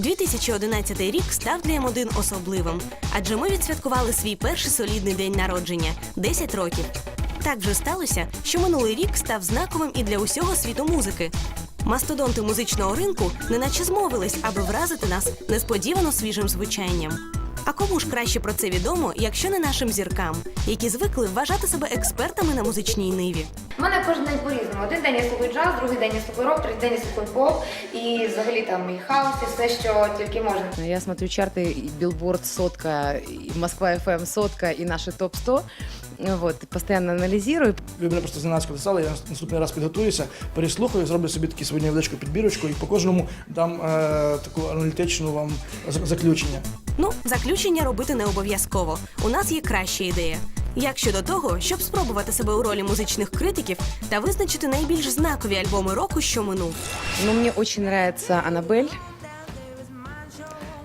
2011 рік став для М1 особливим, адже ми відсвяткували свій перший солідний день народження 10 років. Так вже сталося, що минулий рік став знаковим і для усього світу музики. Мастодонти музичного ринку неначе змовились, аби вразити нас несподівано свіжим звучанням. А кому ж краще про це відомо, якщо не нашим зіркам, які звикли вважати себе експертами на музичній ниві? У мене кожен день по-різному. Один день я слухаю джаз, другий день я слухаю рок, третій день я слухаю поп і взагалі там і хаос, і все, що тільки можна. Я смотрю чарты и Билборд сотка, и Москва FM сотка, и наши топ-100. Вот, постоянно анализирую. Ви мене просто зненацька писали, я наступний раз підготуюся, переслухаю, зроблю собі таку сьогодні невеличку підбірочку і по кожному дам е, таку аналітичну вам заключення. Ну, заключення робити не обов'язково. У нас є краща ідея. Як щодо того, щоб спробувати себе у ролі музичних критиків та визначити найбільш знакові альбоми року, що минув. Но мне очень нравится Аннабель.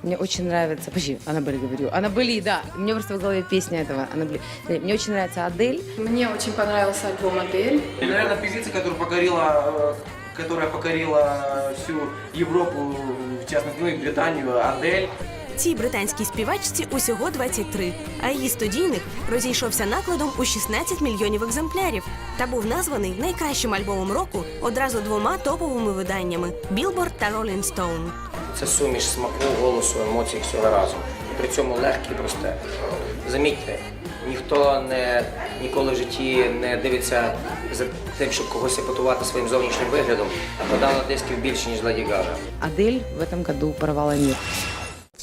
Мне очень нравится... Подожди, Аннабель говорю. Аннабели, да. У меня просто в голове песня этого. Аннабели. Мне очень нравится Адель. Мне очень понравился альбом «Адель». И, наверное, певица, которая покорила, э, которая покорила всю Европу, в частности, ну и Британию, Адель. Цій британській співачці усього 23, а її студійник розійшовся накладом у 16 мільйонів екземплярів та був названий найкращим альбомом року одразу двома топовими виданнями Billboard та Rolling Stone. Це суміш смаку, голосу, емоцій всього разом. І при цьому легкий і просте. Замітьте, ніхто не ніколи в житті не дивиться за тим, щоб когось епатувати своїм зовнішнім виглядом, а подала дисків більше, ніж Леді Гага. Адель в этом году порвала мир.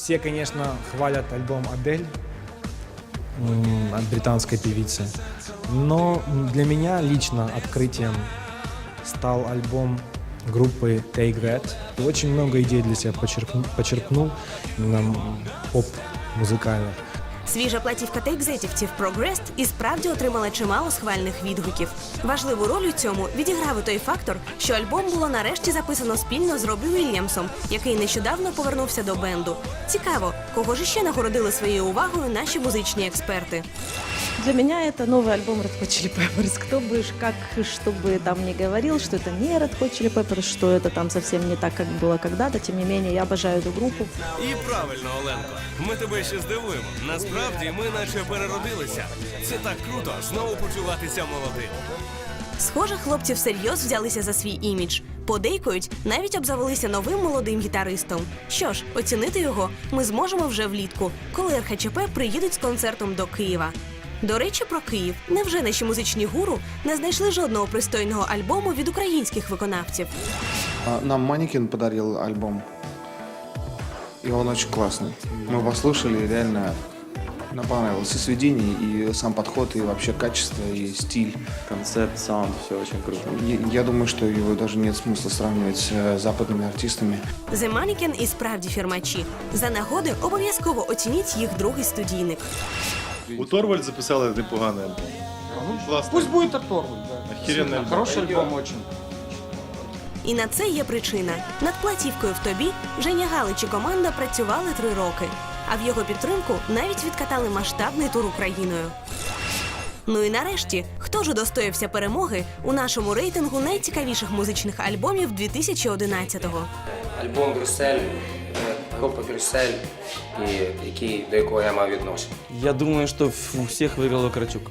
Все, конечно, хвалят альбом «Адель» от британской певицы. Но для меня лично открытием стал альбом группы Take That. Очень много идей для себя почерпнул, почерпнул поп-музыкальных. Свіжа платівка та екзетівців Progressed і справді отримала чимало схвальних відгуків. Важливу роль у цьому відіграв той фактор, що альбом було нарешті записано спільно з Робі Вільямсом, який нещодавно повернувся до бенду. Цікаво, кого ж ще нагородили своєю увагою наші музичні експерти. Для меня это новый альбом Red Hot Chili Peppers. Кто бы, ж- как, что бы там ни говорил, что это не Red Hot Chili Peppers, что это там совсем не так, как было когда-то, тем не менее, я обожаю эту группу. І правильно, Оленко. Ми тебе ще здивуємо. Насправді ми наче переродилися. Це так круто знову почуватися молодим. Схоже, хлопці всерйоз взялися за свій імідж. Подейкують, навіть обзавелися новим молодим гітаристом. Що ж, оцінити його ми зможемо вже влітку, коли РХЧП приїдуть з концертом до Києва. До речі, про Київ. Невже наші музичні гуру не знайшли жодного пристойного альбому від українських виконавців? А, Нам Манекин подарил альбом, и он очень классный. Мы его послушали, и реально нам понравилось и сведение, и сам подход, и вообще качество, и стиль. Концепт, саунд, все очень круто. Я, я думаю, что его даже нет смысла сравнивать с э, западными артистами. The Mannequin і справді фірмачі. За нагоди обов'язково оцініть їх другий студійник. У Торвальд записали непоганий альбом. Ну, класний. Пусть будет Торвальд, да. Охеренный альбом. Хороший альбом очень. І на це є причина. Над платівкою в тобі Женя Галич і команда працювали три роки, а в його підтримку навіть відкатали масштабний тур Україною. Ну і нарешті, хто ж удостоївся перемоги у нашому рейтингу найцікавіших музичних альбомів 2011-го? Альбом Брюссель, е, Брюссель, і, який, до якого я мав відношення. Я думаю, что у всех выиграл Вакарчук.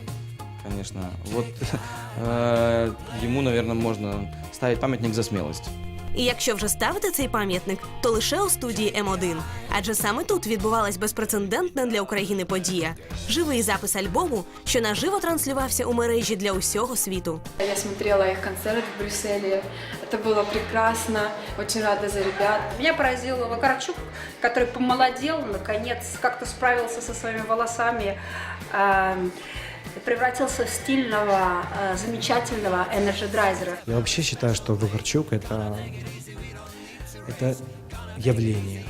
Конечно. Вот э, ему, наверное, можно ставить памятник за смелость. І якщо вже ставити цей пам'ятник, то лише у студії М1. Адже саме тут відбувалась безпрецедентна для України подія живий запис альбому, що наживо транслювався у мережі для усього світу. Я смотрела их концерт в Брюсселе. Это было прекрасно. Очень рада за ребят. Меня поразил Вакарчук, который помолодел, наконец, как-то справился со своими волосами, эм, превратился в стильного, э, замечательного энерджидрайзера. Я вообще считаю, что Вакарчук это, это явление.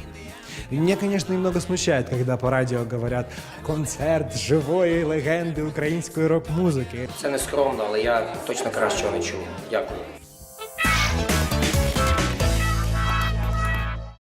И меня, конечно, немного смущает, когда по радио говорят концерт живої легенди української рок-музики. Це не скромно, але я точно кращого не чув. Дякую.